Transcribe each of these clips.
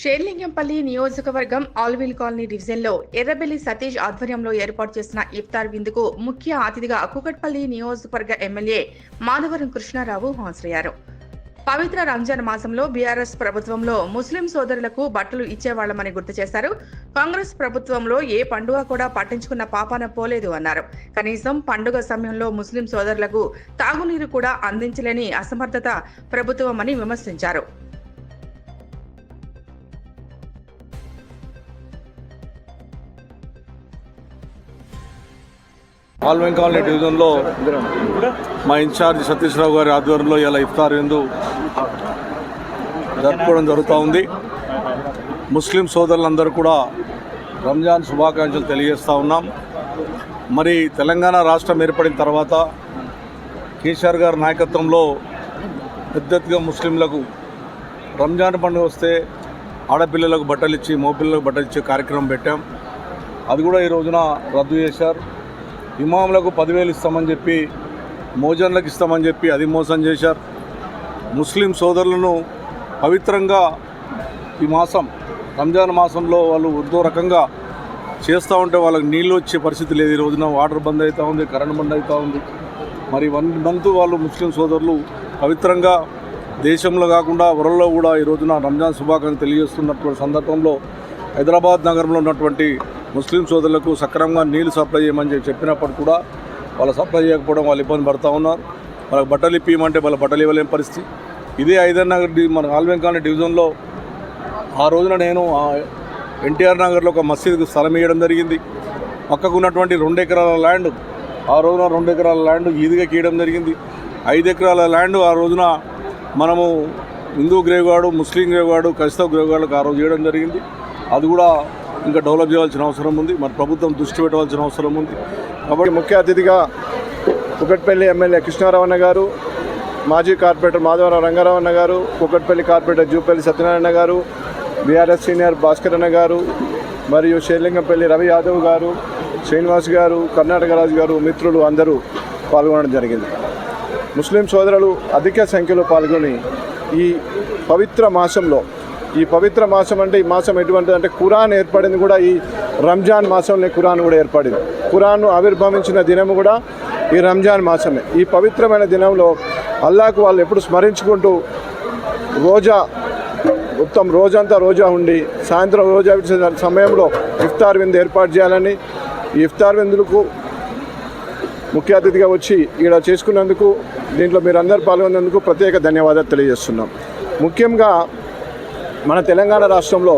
షేర్లింగంపల్లి నియోజకవర్గం Orville colony డివిజన్లో ఎర్రబెల్లి సతీష్ ఆధ్వర్యంలో ఏర్పాటు చేసిన ఇఫ్తార్ విందుకు ముఖ్య అతిథిగా కుకట్పల్లి నియోజకవర్గ ఎమ్మెల్యే మాధవరం కృష్ణారావు హాజరయ్యారు. పవిత్ర రంజాన్ మాసంలో బీఆర్ఎస్ ప్రభుత్వంలో ముస్లిం సోదరులకు బట్టలు ఇచ్చేవాళ్ళమని గుర్తు చేశారు. కాంగ్రెస్ ప్రభుత్వంలో ఏ పండుగ కూడా పట్టించుకున్న పాపాన పోలేదు అన్నారు. కనీసం పండుగ సమయంలో ముస్లిం సోదరులకు తాగునీరు కూడా అందించలేని అసమర్థత ప్రభుత్వమని విమర్శించారు. ఆల్వెన్ కాలనీ డివిజన్లో మా ఇన్ఛార్జ్ సతీష్ రావు గారి ఆధ్వర్యంలో ఇలా ఇఫ్తార్ ఎందు జరుపుకోవడం జరుగుతూ ఉంది. ముస్లిం సోదరులందరూ కూడా రంజాన్ శుభాకాంక్షలు తెలియజేస్తూ ఉన్నాం. మరి తెలంగాణ రాష్ట్రం ఏర్పడిన తర్వాత కేసీఆర్ గారి నాయకత్వంలో పెద్ద ముస్లింలకు రంజాన్ పండుగ వస్తే ఆడపిల్లలకు బట్టలు ఇచ్చి మగపిల్లలకు బట్టలు ఇచ్చే కార్యక్రమం పెట్టాం. అది కూడా ఈ రోజున రద్దు చేశారు. ఇమాములకు పదివేలు ఇస్తామని చెప్పి మోజన్లకు ఇస్తామని చెప్పి అది మోసం చేశారు. ముస్లిం సోదరులను పవిత్రంగా ఈ మాసం రంజాన్ మాసంలో వాళ్ళు ఉర్దో రకంగా చేస్తూ ఉంటే వాళ్ళకి నీళ్ళు వచ్చే పరిస్థితి లేదు. ఈ రోజున వాటర్ బంద్ అవుతూ ఉంది కరెంట్ బంద్ అవుతూ ఉంది. మరి వన్ మంత్ వాళ్ళు ముస్లిం సోదరులు పవిత్రంగా దేశంలో కాకుండా వరల్లో కూడా ఈ రోజున రంజాన్ శుభాకాంక్షలు తెలియజేస్తున్నటువంటి సందర్భంలో హైదరాబాద్ నగరంలో ఉన్నటువంటి ముస్లిం సోదరులకు సక్రమంగా నీళ్ళు సప్లై చేయమని చెప్పినప్పుడు కూడా వాళ్ళు సప్లై చేయకపోవడం వాళ్ళు ఇబ్బంది పడుతూ ఉన్నారు. వాళ్ళకి బట్టలు ఇప్పియమంటే వాళ్ళ బట్టలు ఇవ్వలేని పరిస్థితి. ఇదే ఐదర్ నగర్ మన ఆల్వెంకాని డివిజన్లో ఆ రోజున నేను ఆ ఎన్టీఆర్ నగర్లో ఒక మసీదుకు స్థలం ఇవ్వడం జరిగింది. పక్కకు ఉన్నటువంటి రెండు ఎకరాల ల్యాండ్ ఆ రోజున రెండు ఎకరాల ల్యాండ్ ఈదిగా గీయడం జరిగింది. ఐదు ఎకరాల ల్యాండ్ ఆ రోజున మనము హిందూ గ్రేవ్గాడు ముస్లిం గ్రేవ్గాడు క్రైస్తవ గ్రేవ్గాడుకు ఆ రోజు చేయడం జరిగింది. అది కూడా ఇంకా డెవలప్ చేయాల్సిన అవసరం ఉంది. మరి ప్రభుత్వం దృష్టి పెట్టవలసిన అవసరం ఉంది. కాబట్టి ముఖ్య అతిథిగా కుకట్పల్లి ఎమ్మెల్యే కృష్ణారావు గారు మాజీ కార్పొరేటర్ మాధవరావు రంగారావు అన్న గారు కుకట్పల్లి కార్పొరేటర్ జూపల్లి సత్యనారాయణ గారు బీఆర్ఎస్ సీనియర్ భాస్కర్ అన్న గారు మరియు శ్రీలింగంపల్లి రవి యాదవ్ గారు శ్రీనివాస్ గారు కర్ణాటక రాజు గారు మిత్రులు అందరూ పాల్గొనడం జరిగింది. ముస్లిం సోదరులు అధిక సంఖ్యలో పాల్గొని ఈ పవిత్ర మాసంలో ఈ పవిత్ర మాసం అంటే ఈ మాసం ఎటువంటిది అంటే ఖురాన్ ఏర్పడింది కూడా ఈ రంజాన్ మాసంలో ఖురాన్ కూడా ఏర్పడింది. ఖురాన్ ఆవిర్భవించిన దినం కూడా ఈ రంజాన్ మాసమే. ఈ పవిత్రమైన దినంలో అల్లాకు వాళ్ళు ఎప్పుడు స్మరించుకుంటూ రోజా మొత్తం రోజంతా రోజా ఉండి సాయంత్రం రోజా విడిచిన సమయంలో ఇఫ్తార్ విందు ఏర్పాటు చేయాలని ఈ ఇఫ్తార్ విందులకు ముఖ్య అతిథిగా వచ్చి ఇక్కడ చేసుకున్నందుకు దీంట్లో మీరు అందరు పాల్గొన్నందుకు ప్రత్యేక ధన్యవాదాలు తెలియజేస్తున్నాం. ముఖ్యంగా మన తెలంగాణ రాష్ట్రంలో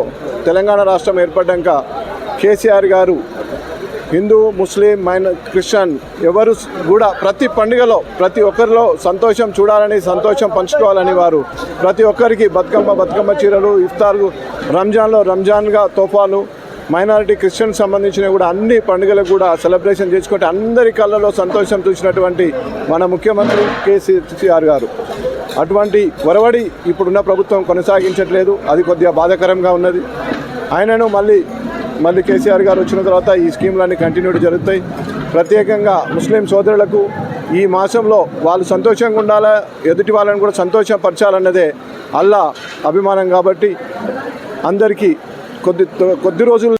తెలంగాణ రాష్ట్రం ఏర్పడ్డాక కేసీఆర్ గారు హిందూ ముస్లిం మైన క్రిస్టియన్ ఎవరు కూడా ప్రతి పండుగలో ప్రతి ఒక్కరిలో సంతోషం చూడాలని సంతోషం పంచుకోవాలని వారు ప్రతి ఒక్కరికి బతుకమ్మ బతుకమ్మ చీరలు ఇఫ్తారు రంజాన్లో రంజాన్గా తోఫాలు మైనారిటీ క్రిస్టియన్ సంబంధించిన కూడా అన్ని పండుగలకు కూడా సెలబ్రేషన్ చేసుకుంటే అందరి కళ్ళలో సంతోషం చూసినటువంటి మన ముఖ్యమంత్రి కేసీఆర్ గారు. అటువంటి ఒరవడి ఇప్పుడున్న ప్రభుత్వం కొనసాగించట్లేదు. అది కొద్దిగా బాధాకరంగా ఉన్నది. ఆయనను మళ్ళీ మళ్ళీ కేసీఆర్ గారు వచ్చిన తర్వాత ఈ స్కీమ్లన్నీ కంటిన్యూటీ జరుగుతాయి. ప్రత్యేకంగా ముస్లిం సోదరులకు ఈ మాసంలో వాళ్ళు సంతోషంగా ఉండాలా ఎదుటి వాళ్ళని కూడా సంతోషపరచాలన్నదే అల్లా అభిమానం కాబట్టి అందరికీ కొద్ది కొద్ది రోజులు